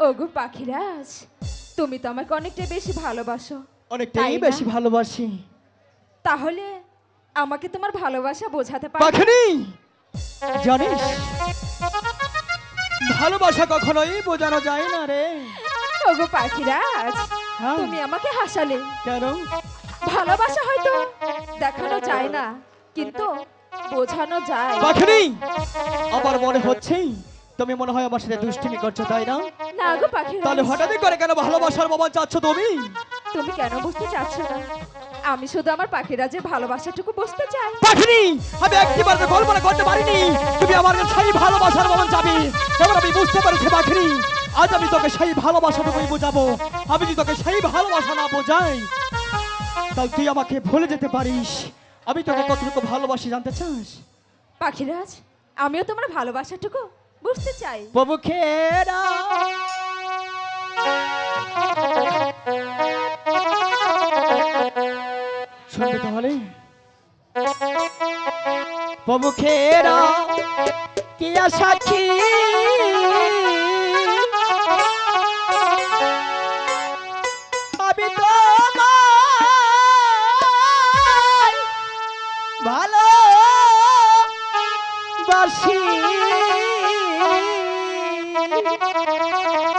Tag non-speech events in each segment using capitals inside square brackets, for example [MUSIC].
ওগো পাখিরাজ তুমি তো আমাকে অনেকটা বেশি ভালোবাসো অনেকটাই বেশি ভালোবাসি। তাহলে আমাকে তোমার ভালোবাসা বোঝাতে পারো? পাখিনি? জানিস ভালোবাসা কখনোই বোঝানো যায় না রে। ওগো পাখিরাজ হ্যাঁ। তুমি আমাকে হাসালে। কেন? ভালোবাসা হয়তো দেখানো যায় না কিন্তু বোঝানো যায়। পাখিনি? আমার মনে হচ্ছে তুমি মনে হয় আমার সাথে দুষ্টুমি করছ তাই না? না গো পাখিরাজ। তাহলে হঠাৎই করে কেন ভালোবাসার বাবা চাচ্ছ তুমি? তুমি কেন বুঝতে চাচ্ছ না? আমি শুধু আমার পাখিরা যে ভালোবাসাটুকু বুঝতে চাই। পাখিনি! আমি একটিবার তো কল্পনা করতে পারিনি তুমি আমার সেই ভালোবাসার বাবা চাবি। এবার আমি বুঝতে পারছি পাখিনি। আজ আমি তোকে সেই ভালোবাসাটুকুই বোঝাবো। আমি যদি তোকে সেই ভালোবাসা না বোঝাই তাহলে তুই আমাকে ভুলে যেতে পারিস। আমি তোকে কতটুকু ভালোবাসি জানতে চাস? পাখিরাজ আমিও তোমার ভালোবাসাটুকু বুঝতে চাই। প্রভুখেরা শুনবে তাহলে? প্রভুখেরা কি সাক্ষী ভালো বাসি Thank [LAUGHS] you.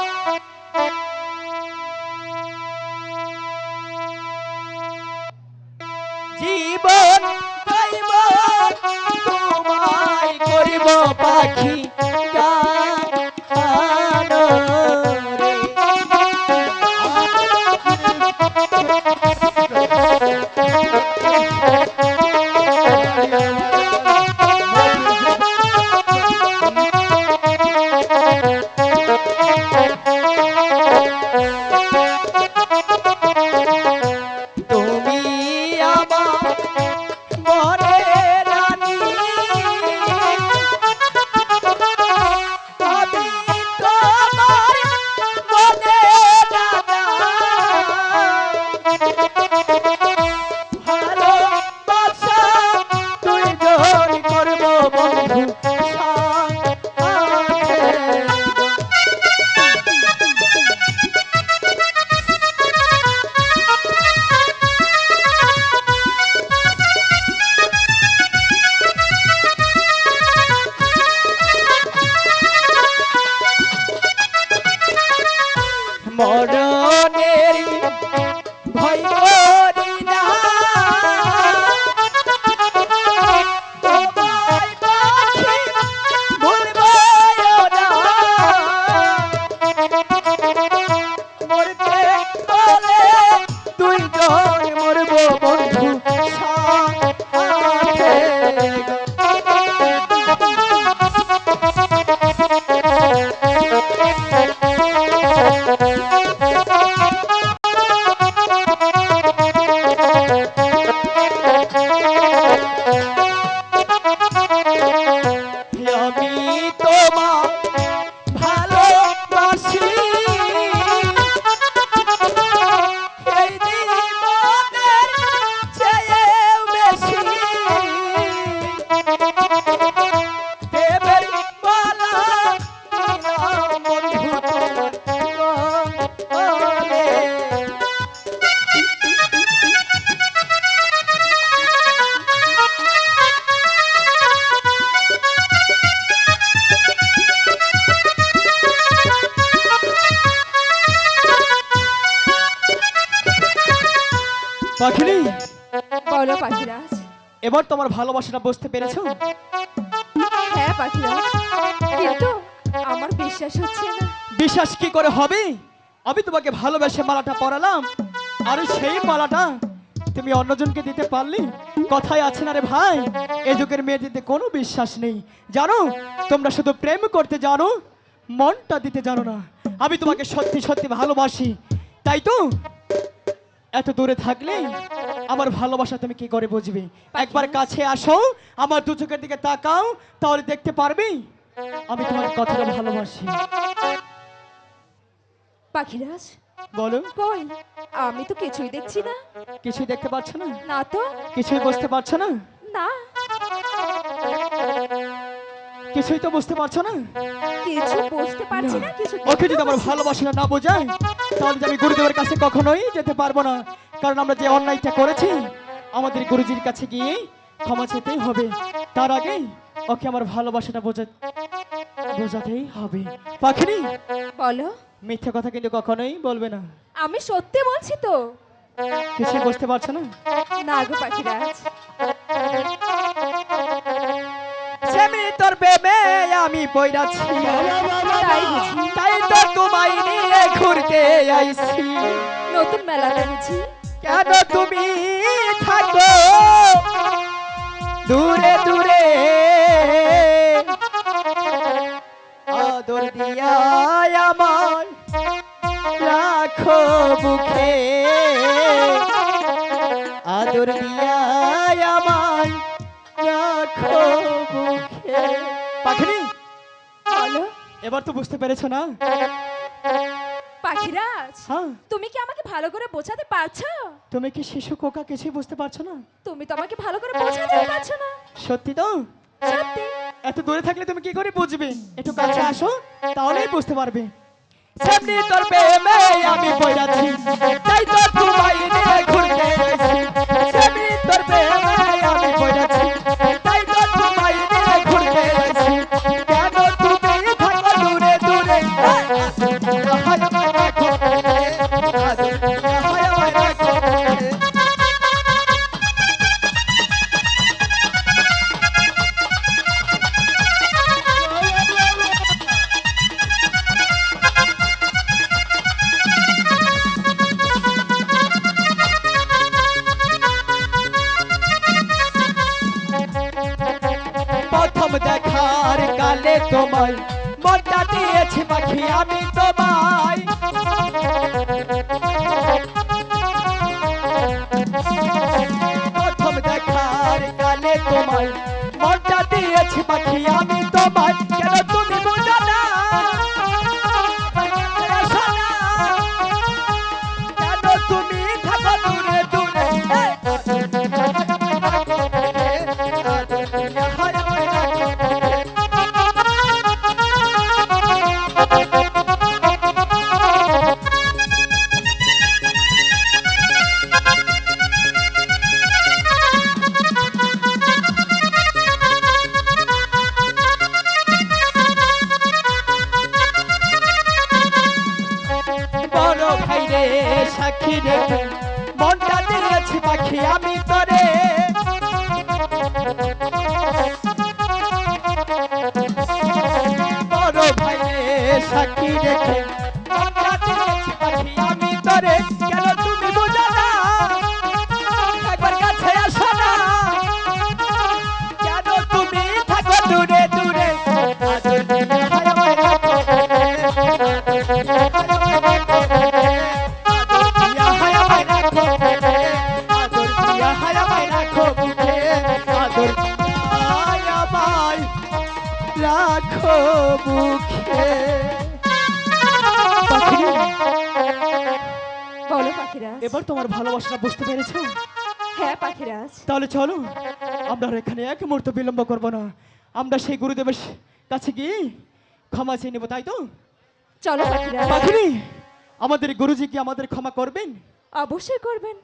মরণের এবার তোমার ভালোবাসাটা বুঝতে পেরেছ? হ্যাঁ পাখিরাজ কিন্তু আমার বিশ্বাস হচ্ছে না। বিশ্বাস কি করে হবে? আমি তোমাকে ভালোবেসে মালাটা পরালাম আর সেই মালাটা তুমি অন্যজনকে দিতে পারলে? কথাই আছে না রে ভাই এ যুগের মেয়েদের কোনো বিশ্বাস নেই। জানো তোমরা শুধু প্রেম করতে জানো মনটা দিতে জানো না। আমি তোমাকে সত্যি সত্যি ভালোবাসি। তাই তো এত দূরে থাকলে আমার ভালোবাসা তুমি কি করে বুঝবে? একবার কাছে আসো আমার দু চোখের দিকে তাকাও তাহলে দেখতে পারবে আমি তোমার কথাটা ভালোবাসি। পাখিরাজ বলো। কই? আমি তো কিছুই দেখছি না। কিছুই দেখতে পাচ্ছ না? না তো। কিছুই বুঝতে পারছ না? না। কিছুই তো বুঝতে পারছ না? কিছু বুঝতে পারছি না কিছু ওকে যদি আমার ভালোবাসাটা না বোঝায় তাহলে আমি গুরুদেবের কাছে কখনোই যেতে পারব না। কারণ আমরা যে অন্যায়টা করেছি আমাদের গুরুজির কাছে গিয়ে ক্ষমা চেতেই হবে। তার আগে ওকে আমার ভালোবাসাটা বোঝা বোঝাতেই হবে। পাখিনি? বলো। মিথ্যা কথা কিন্তু কখনোই বলবে না। আমি সত্যি বলছি তো? কিছু বুঝতে পারছ না? না গো পাখিরাজ। সেমি তোর প্রেমে আমি পইরাছি তাই তো তোমায় নিয়ে ঘুরতে আইছি। নতুন বুঝি? কেন তুমি থাকো? দূরে দূরে। আদর দিয়া আমার রাখো বুকে আদর দিয়া আমার রাখো এবার তো বুঝতে পেরেছ না? পাখিরাজ হ্যাঁ? তুমি কি আমাকে ভালো করে বোঝাতে পারছ? তুমি কি শিশু কোকা কিছুই বুঝতে পারছ না? তুমি তো আমাকে ভালো করে বোঝাতে পারছ না। সত্যি তো? সত্যি। এত দূরে থাকলে তুমি কি করে বুঝবে? একটু কাছে আসো তাহলেই বুঝতে পারবে। সামনে তোর প্রেমে আমি পড়াচ্ছি তাই তো তোমায় নিয়ে ঘুরতে এসেছি। প্রথম দেখার কালে তোমায়। মনটা দিয়েছি পাখি, আমি তোমায়। প্রথম দেখার কালে তোমায়। মনটা দিয়েছি পাখি, আমি সাক্ষী রেখে মনটা দিয়েছি পাখি আমি এবার তোমার ভালোবাসাটা বুঝতে পেরেছ? হ্যাঁ পাখিরাজ। তাহলে চলো আমরা এখানে এক মুহূর্ত বিলম্ব করব না। আমরা সেই গুরুদেবের কাছে গিয়ে ক্ষমা চেয়ে নেব তাই তো? চলো পাখিরাজ। পাখিনি আমাদের গুরুজি কি আমাদের ক্ষমা করবেন? অবশ্যই করবেন।